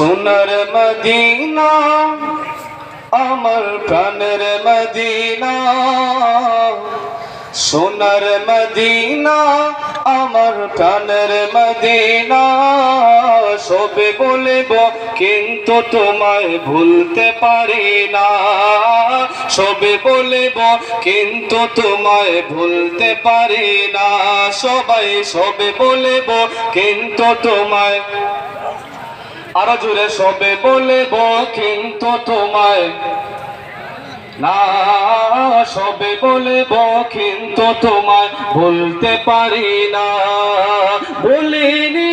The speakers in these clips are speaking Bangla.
সোনার মদিনা, আমার প্রাণের মদিনা। সোনার মদিনা, আমার প্রাণের মদিনা। সবে বলব, কিন্তু তোমায় ভুলতে পারি না। সবে বলব, কিন্তু তোমায় ভুলতে পারি না। সবাই সবে বলব, কিন্তু তোমায় আরও জুড়ে সবে বলব কিন্তু তোমায় না, সবে বলব কিন্তু তোমায় বলতে পারি না। বলিনি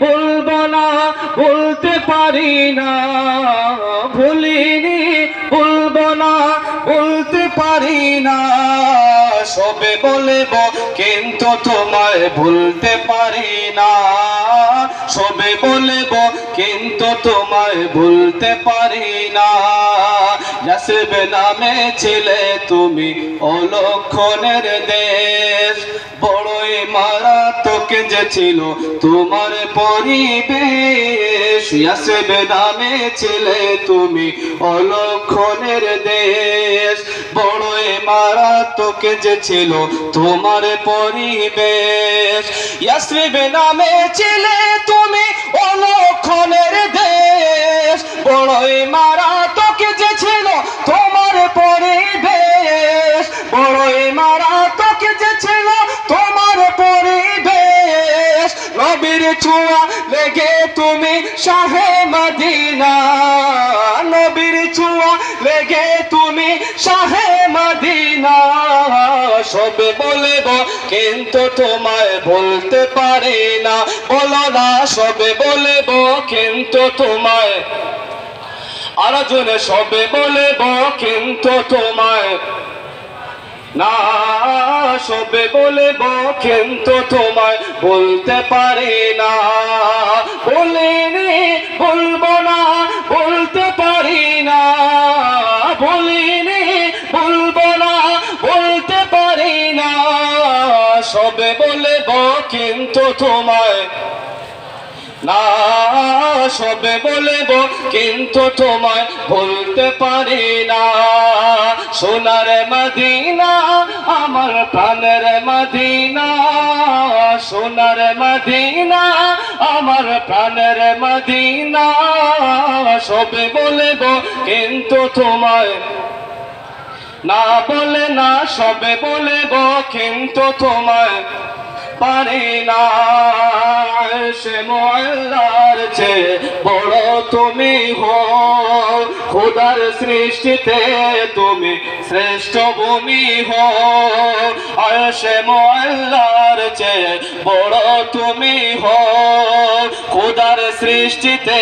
বলব না বলতে পারি না। ভুলিনি বলব না বলতে পারি না। সবে বলব, কিন্তু তোমায় ভুলতে পারি না। সবে বলব, কিন্তু তোমায় ভুলতে পারি না। যাসবে নামে ছিলে তুমি অলক্ষণের দেশ, বড়ই মারাত্মক যে ছিল? তোমার পরিবেশ। ইয়াসবে নামে ছিলে তুমি অলক্ষণের দেশ। বড়ই মারাত্মক যে ছিল তোমার পরিবেশ। ইয়াসবে নামে ছিলে তুমি অলক্ষণের দেশ। বড়ই মারাত্মক ছোঁয়া লেগে তুমি শাহে মদিনা। নবীর ছোঁয়া লেগে তুমি শাহে মদিনা। সবে বলব, কিন্তু তোমায় বলতে পারি না। বলো না, সবে বলব, কিন্তু তোমায়। আর জনে সবে বলব, কিন্তু তোমায়। না, সবে বলব কিন্তু তোমায়, বলতে পারি না। বলিনি, বলব না, বলতে পারি না। বলিনি, বলব না, বলতে পারি না। সবে বলব কিন্তু তোমায় না সবে বলব, কিন্তু তোমায় বলতে পারি না। সোনার মদিনা, আমার প্রাণের মদিনা। সোনার মদিনা, আমার প্রাণের মদিনা। সবে বলব, কিন্তু তোমায় না বলে না, সবে বলব, কিন্তু তোমায় পারি না সে মোল্লার চেয়ে বড় তুমি হো। খোদার সৃষ্টিতে তুমি শ্রেষ্ঠ ভূমি হো। সে মোল্লার চেয়ে বড় তুমি হো। খোদার সৃষ্টিতে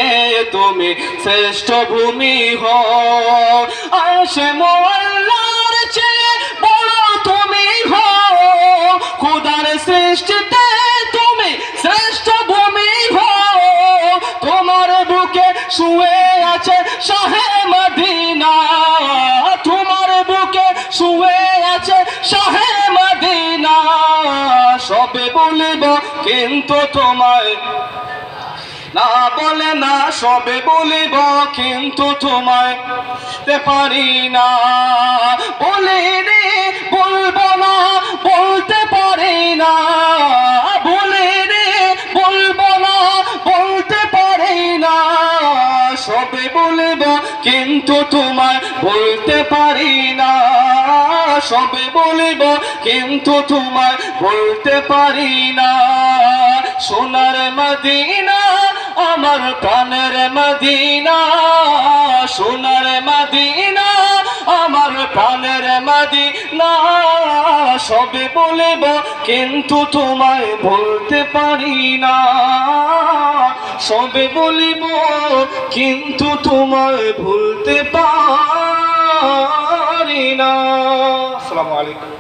তুমি শ্রেষ্ঠ ভূমি হো। সে মোল্লার সৃষ্টিতে তুমি শ্রেষ্ঠ ভূমি তোমার বুকে শুয়ে আছে শাহে মদিনা। তোমার বুকে শুয়ে আছে শাহে মদিনা। সবে বলিব, কিন্তু তোমায় না বলে না, সবে বলিব, কিন্তু তোমায় পারি না। বলিনি কিন্তু তোমায় বলতে পারি না। সবে বলিব, কিন্তু তোমায় বলতে পারি না। সোনার মদিনা, আমার প্রাণের মদিনা। সোনার মদিনা আমার মাদি না সবে বলিব, কিন্তু তোমায় বলতে পারি না। সবে বলিব, কিন্তু তোমায় ভুলতে পারি না। আসসালামু আলাইকুম।